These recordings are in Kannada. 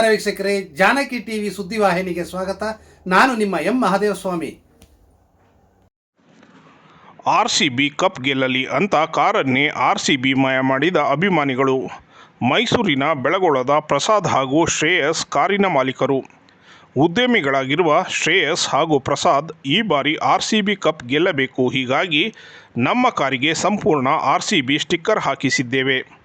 ನಮಸ್ಕಾರ ವೀಕ್ಷಕರೇ, ಜಾನಕಿ ಟಿವಿ ಸುದ್ದಿವಾಹಿನಿಗೆ ಸ್ವಾಗತ. ನಾನು ನಿಮ್ಮ M Mahadevaswamy. R C B cup ಗೆಲ್ಲಲಿ ಅಂತ ಕಾರನ್ನೇ ಆರ್ ಸಿ ಬಿ ಮಾಯ ಮಾಡಿದ ಅಭಿಮಾನಿಗಳು. ಮೈಸೂರಿನ ಬೆಳಗೊಳದ ಪ್ರಸಾದ್ ಹಾಗೂ ಶ್ರೇಯಸ್ ಕಾರಿನ ಮಾಲೀಕರು. ಉದ್ಯಮಿಗಳಾಗಿರುವ ಶ್ರೇಯಸ್ ಹಾಗೂ ಪ್ರಸಾದ್ ಈ ಬಾರಿ ಆರ್ ಸಿ ಬಿ ಕಪ್ ಗೆಲ್ಲಬೇಕು. ಹೀಗಾಗಿ ನಮ್ಮ ಕಾರಿಗೆ ಸಂಪೂರ್ಣ ಆರ್ ಸಿ ಬಿ ಸ್ಟಿಕ್ಕರ್ ಹಾಕಿಸಿದ್ದೇವೆ.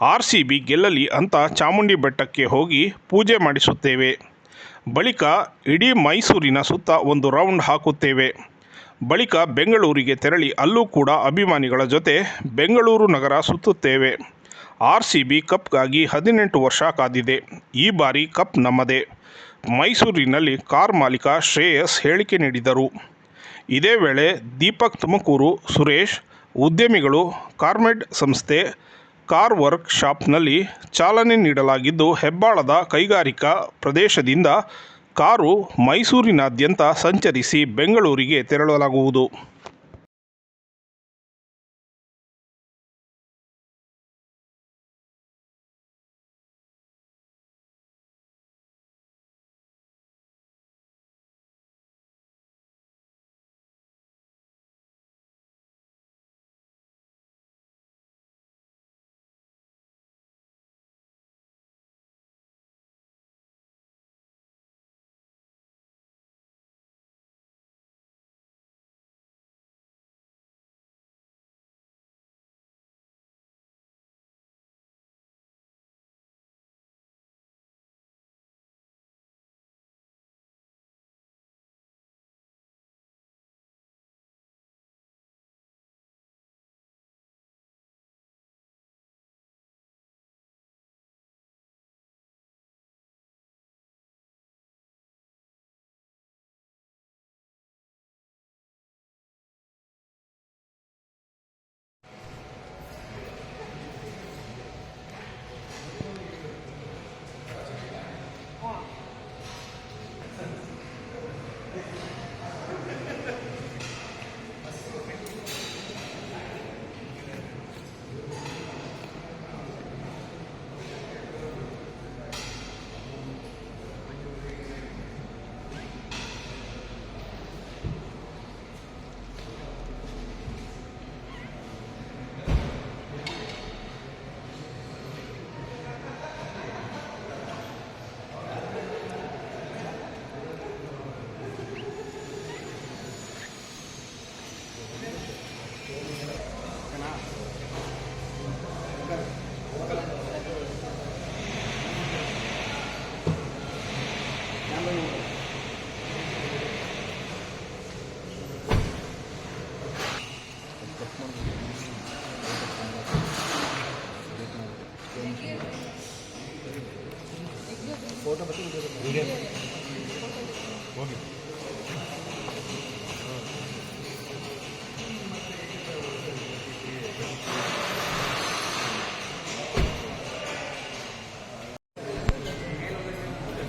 ಆರ್ ಸಿ ಬಿ ಗೆಲ್ಲಲಿ ಅಂತ ಚಾಮುಂಡಿ ಬೆಟ್ಟಕ್ಕೆ ಹೋಗಿ ಪೂಜೆ ಮಾಡಿಸುತ್ತೇವೆ. ಬಳಿಕ ಇಡೀ ಮೈಸೂರಿನ ಸುತ್ತ ಒಂದು ರೌಂಡ್ ಹಾಕುತ್ತೇವೆ. ಬಳಿಕ ಬೆಂಗಳೂರಿಗೆ ತೆರಳಿ ಅಲ್ಲೂ ಕೂಡ ಅಭಿಮಾನಿಗಳ ಜೊತೆ ಬೆಂಗಳೂರು ನಗರ ಸುತ್ತುತ್ತೇವೆ. ಆರ್ ಸಿ ಬಿ ಕಪ್ಗಾಗಿ ಹದಿನೆಂಟು ವರ್ಷ ಕಾದಿದೆ. ಈ ಬಾರಿ ಕಪ್ ನಮ್ಮದೇ. ಮೈಸೂರಿನಲ್ಲಿ ಕಾರ್ ಮಾಲೀಕ ಶ್ರೇಯಸ್ ಹೇಳಿಕೆ ನೀಡಿದರು. ಇದೇ ವೇಳೆ ದೀಪಕ್ ತುಮಕೂರು, ಸುರೇಶ್, ಉದ್ಯಮಿಗಳು, ಕಾರ್ಮೆಡ್ ಸಂಸ್ಥೆ ಕಾರ್ ವರ್ಕ್ ಶಾಪ್ನಲ್ಲಿ ಚಾಲನೆ ನೀಡಲಾಗಿದ್ದು ಹೆಬ್ಬಾಳದ ಕೈಗಾರಿಕಾ ಪ್ರದೇಶದಿಂದ ಕಾರು ಮೈಸೂರಿನಾದ್ಯಂತ ಸಂಚರಿಸಿ ಬೆಂಗಳೂರಿಗೆ ತೆರಳಲಾಗುವುದು.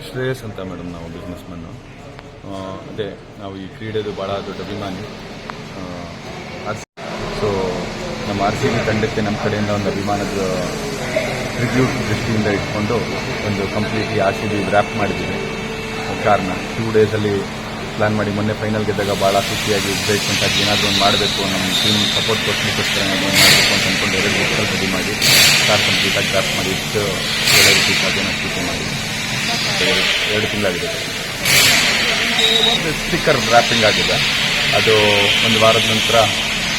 ಶ್ರೇಯಸ್ ಅಂತ ಮೇಡಮ್ ನಾವು ಬಿಸ್ನೆಸ್ ಮನ್ನು ಅದೇ ನಾವು ಈ ಕ್ರೀಡೆದು ಭಾಳ ದೊಡ್ಡ ಅಭಿಮಾನಿ. ಸೊ ನಮ್ಮ ಆರ್ ಸಿ ಬಿ ತಂಡಕ್ಕೆ ನಮ್ಮ ಕಡೆಯಿಂದ ಒಂದು ಅಭಿಮಾನದ ಟ್ರಿಬ್ಯೂಟ್ ದೃಷ್ಟಿಯಿಂದ ಇಟ್ಕೊಂಡು ಒಂದು completely R C B wrap ಮಾಡಿದ್ದೀವಿ ಕಾರ್ನ ಟೂ ಡೇಸಲ್ಲಿ ಪ್ಲಾನ್ ಮಾಡಿ ಮೊನ್ನೆ ಫೈನಲ್ ಗೆದ್ದಾಗ ಭಾಳ ಖುಷಿಯಾಗಿ ಎಕ್ಸೈಟ್ಮೆಂಟ್ ಆಗಿ ಏನಾದರೂ ಒಂದು ಮಾಡಬೇಕು ನಮ್ಮ ಟೀಮ್ ಸಪೋರ್ಟ್ ಕೊಡ್ಲಿಕ್ಕೋಸ್ಕರ ಏನಾದರೂ ಮಾಡಬೇಕು ಅಂತ ಅಂದ್ಕೊಂಡು ಎರಡು ದಿವಸ ರೆಡಿ ಮಾಡಿ ಕಾರ್ ಕಂಪ್ಲೀಟಾಗಿ ರ್ಯಾಪ್ ಮಾಡಿ ಇಷ್ಟು ಒಳ್ಳೆ ರೀತಿ ಸಾಧ್ಯನ ಪೂಜೆ ಮಾಡಿ. ಎರಡು ತಿಂಗಳಾಗಿದೆ. ಸ್ಟಿಕ್ಕರ್ ರ್ಯಾಪಿಂಗ್ ಆಗಿದೆ. ಅದು ಒಂದು ವಾರದ ನಂತರ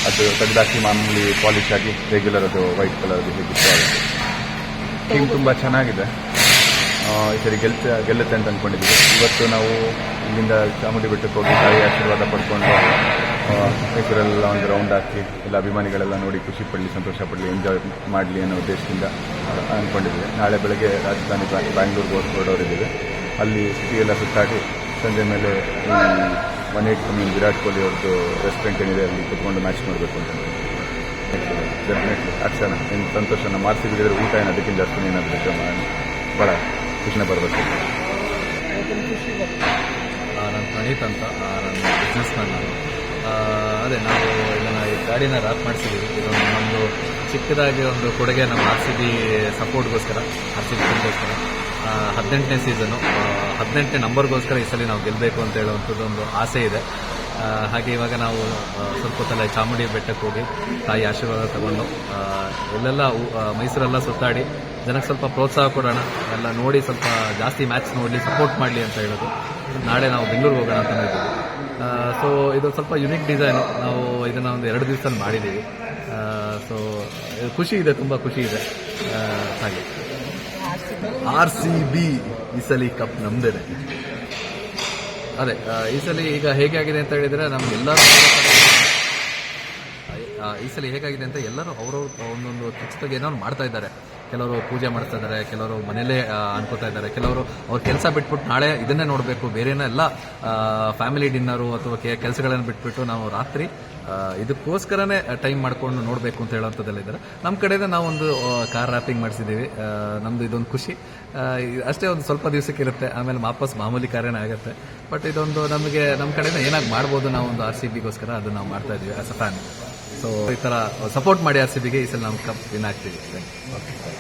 ಅದು ತೆಗೆದಾಕಿ ಮಾಮೂಲಿ ಪಾಲಿಶ್ ಆಗಿ ರೆಗ್ಯುಲರ್ ಅದು ವೈಟ್ ಕಲರ್ ಹೇಗಿತ್ತು ಆಗುತ್ತೆ ಟೀಮ್ ತುಂಬ ಚೆನ್ನಾಗಿದೆ. ಈ ಸರಿ ಗೆಲ್ತ ಗೆಲ್ಲುತ್ತೆ ಅಂತ ಅಂದ್ಕೊಂಡಿದ್ದೀವಿ ಇವತ್ತು ನಾವು ಇಲ್ಲಿಂದ ಚಾಮುಂಡಿ ಬೆಟ್ಟಕ್ಕೆ ಹೋಗಿ ತಾಯಿ ಆಶೀರ್ವಾದ ಪಡ್ಕೊಂಡು ಆ, ಮೈಸೂರೆಲ್ಲ ಒಂದು ರೌಂಡ್ ಹಾಕಿ ಎಲ್ಲ ಅಭಿಮಾನಿಗಳೆಲ್ಲ ನೋಡಿ ಖುಷಿ ಪಡಲಿ ಸಂತೋಷ ಪಡಲಿ ಎಂಜಾಯ್ ಮಾಡಲಿ ಅನ್ನೋ ಉದ್ದೇಶದಿಂದ ಅಂದ್ಕೊಂಡಿದ್ದೀವಿ ನಾಳೆ ಬೆಳಗ್ಗೆ ರಾಜಧಾನಿ ಬ್ಯಾ- ಬ್ಯಾಂಗ್ಳೂರ್ಗೆ ಹೊರಡೋರಿದ್ದೀವಿ. ಅಲ್ಲಿ ಸಿಟಿ ಎಲ್ಲ ಸುತ್ತಾಡಿ ಸಂಜೆ ಮೇಲೆ ಒನ್ ಏಟ್ ವಿರಾಟ್ ಕೊಹ್ಲಿ ಅವ್ರದ್ದು ರೆಸ್ಟೋರೆಂಟ್ ಏನಿದೆ ಅಲ್ಲಿ ಕುತ್ಕೊಂಡು ಮ್ಯಾಚ್ ನೋಡಬೇಕು ಅಂತ ಡೆಫಿನೆಟ್ಲಿ ಅಕ್ಷಣ ಏನು ಸಂತೋಷನ ಆರ್ ಊಟ ಏನು ಅದಕ್ಕಿಂತ ಜಾಸ್ತಿ ಏನಾದರೂ ಭಾಳ ಖುಷಿನ ಬರಬೇಕು. ನಾನು ಪ್ರಣೀತ್ ಅಂತ. ನನ್ನ ಬಿಸ್ನೆಸ್ ಮ್ಯಾನ್ ನಾನು. ಅದೇ, ನಾವು ಇದನ್ನು ಈ ಗಾಡಿನ ರ್ಯಾಪ್ ಮಾಡಿಸಿದ್ದೀವಿ ಇದೊಂದು ನಮ್ಮದು ಚಿಕ್ಕದಾಗಿ ಒಂದು ಕೊಡುಗೆ ನಮ್ಮ ಆರ್ ಸಿ ಬಿ ಸಪೋರ್ಟ್ಗೋಸ್ಕರ ಆರ್ ಸಿ ಬಿ ಹದಿನೆಂಟನೇ ಸೀಸನು ಹದಿನೆಂಟನೇ ನಂಬರ್ಗೋಸ್ಕರ ಈ ಸಲ ನಾವು ಗೆಲ್ಲಬೇಕು ಅಂತ ಹೇಳುವಂಥದ್ದು ಒಂದು ಆಸೆ ಇದೆ. ಹಾಗೆ ಇವಾಗ ನಾವು ಸ್ವಲ್ಪ ಹೊತ್ತಲ್ಲೇ ಚಾಮುಂಡಿ ಬೆಟ್ಟಕ್ಕೆ ಹೋಗಿ ತಾಯಿ ಆಶೀರ್ವಾದ ತಗೊಂಡು ಎಲ್ಲೆಲ್ಲ ಮೈಸೂರೆಲ್ಲ ಸುತ್ತಾಡಿ ಜನಕ್ಕೆ ಸ್ವಲ್ಪ ಪ್ರೋತ್ಸಾಹ ಕೊಡೋಣ, ಎಲ್ಲ ನೋಡಿ ಸ್ವಲ್ಪ ಜಾಸ್ತಿ ಮ್ಯಾಚ್ ನೋಡಲಿ ಸಪೋರ್ಟ್ ಮಾಡಲಿ ಅಂತ ಹೇಳೋದು. ನಾಳೆ ನಾವು ಬೆಂಗಳೂರಿಗೆ ಹೋಗೋಣ ಅಂತ ಇದ್ದೀವಿ ಸೊ ಇದು ಸ್ವಲ್ಪ ಯುನಿಕ್ ಡಿಸೈನು ನಾವು ಇದನ್ನು ಒಂದು ಎರಡು ದಿವಸ ಮಾಡಿದ್ದೀವಿ. ಸೊ ಖುಷಿ ಇದೆ, ತುಂಬ ಖುಷಿ ಇದೆ. ಹಾಗೆ. ಆರ್ ಸಿ ಬಿ ಈ ಕಪ್ ನಮ್ದೇನೆ. ಅದೇ ಈ ಸಲ ಈಗ ಹೇಗೆ ಆಗಿದೆ ಅಂತ ಹೇಳಿದ್ರೆ ನಮ್ಗೆಲ್ಲರೂ ಈ ಸಲ ಹೇಗಾಗಿದೆ ಅಂತ ಎಲ್ಲರೂ ಅವರವ್ರ ಒಂದೊಂದು ಖಚಿತವಾಗಿ ಏನೋ ಮಾಡ್ತಾ ಇದ್ದಾರೆ. ಕೆಲವರು ಪೂಜೆ ಮಾಡ್ತಾ ಇದ್ದಾರೆ ಕೆಲವರು ಮನೇಲೇ ಆ, ಅನ್ಕೋತಾ ಇದ್ದಾರೆ ಕೆಲವರು ಅವ್ರ ಕೆಲಸ ಬಿಟ್ಬಿಟ್ಟು ನಾಳೆ ಇದನ್ನೇ ನೋಡಬೇಕು ಬೇರೆನೆಲ್ಲ ಫ್ಯಾಮಿಲಿ ಡಿನ್ನರು ಅಥವಾ ಕೆಲಸಗಳನ್ನು ಬಿಟ್ಬಿಟ್ಟು ನಾವು ರಾತ್ರಿ ಇದಕ್ಕೋಸ್ಕರನೇ ಟೈಮ್ ಮಾಡ್ಕೊಂಡು ನೋಡಬೇಕು ಅಂತ ಹೇಳೋಂಥದ್ದೆಲ್ಲ ಇದ್ದಾರೆ. ನಮ್ಮ ಕಡೆಯಿಂದ ನಾವೊಂದು ಕಾರ್ ರ್ಯಾಪಿಂಗ್ ಮಾಡಿಸಿದ್ದೀವಿ. ನಮ್ದು ಇದೊಂದು ಖುಷಿ. ಅಷ್ಟೇ ಒಂದು ಸ್ವಲ್ಪ ದಿವಸಕ್ಕೆ ಇರುತ್ತೆ ಆಮೇಲೆ ವಾಪಸ್ ಮಾಮೂಲಿ ಕಾರ್ಯನೇ ಆಗುತ್ತೆ. ಬಟ್ ಇದೊಂದು ನಮಗೆ ನಮ್ಮ ಕಡೆಯಿಂದ ಏನಾಗಿ ಮಾಡ್ಬೋದು ನಾವು ಒಂದು ಆರ್ ಸಿ ಬಿಗೋಸ್ಕರ ಅದು ನಾವು ಮಾಡ್ತಾ ಇದ್ದೀವಿ ಆಸ್ ಅ ಫ್ಯಾನ್ ಸೊ ಈ ಥರ ಸಪೋರ್ಟ್ ಮಾಡಿ ಆರ್ ಸಿ ಬಿಗೆ ಈ ಸಲ ನಾವು ಕಪ್ ವಿನ್ ಆಗ್ತೀವಿ. ಓಕೆ